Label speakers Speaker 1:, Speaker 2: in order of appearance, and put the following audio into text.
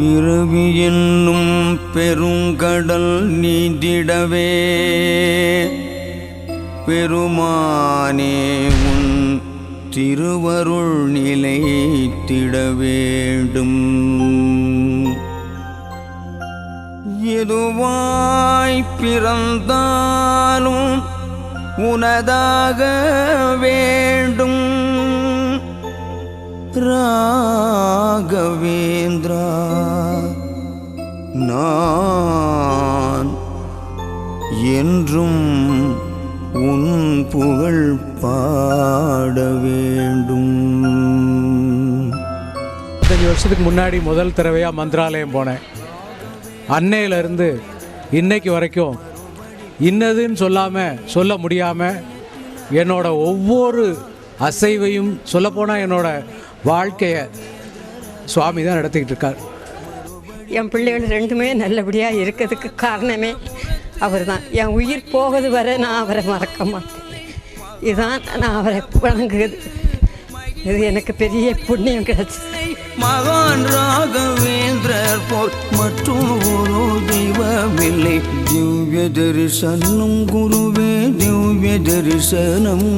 Speaker 1: பிறவி என்னும் பெருங்கடல் நீந்திடவே பெருமானே உன் திருவருள் நிலைத்திட வேண்டும் எதுவாய் பிறந்தாலும் உனதாக வேண்டும். ரா ராகவேந்திரா நான் என்றும் உன் புகழ் பாட வேண்டும்.
Speaker 2: பதினஞ்சு வருஷத்துக்கு முன்னாடி முதல் தடவையாக மந்திராலயம் போனேன். அன்னையிலேருந்து இன்னைக்கு வரைக்கும் இன்னதுன்னு சொல்லாமல் சொல்ல முடியாமல் என்னோட ஒவ்வொரு அசைவையும் சொல்லப்போனால் என்னோட வாழ்க்கையை சுவாமி தான் நடத்திக்கிட்டு இருக்கார்.
Speaker 3: என் பிள்ளைகள் ரெண்டுமே நல்லபடியாக இருக்கிறதுக்கு காரணமே அவர் தான் என் உயிர் போவது வரை நான் அவரை மறக்க மாட்டேன். இதுதான் நான் அவரை வணங்குது இது எனக்கு பெரிய புண்ணியம் கிடைச்சது.
Speaker 1: மகான் ராகவேந்திரர் போல் மற்றும் ஒரு தெய்வமில்லை. திவ்ய தரிசனம் குருவே திவ்ய தரிசனம்.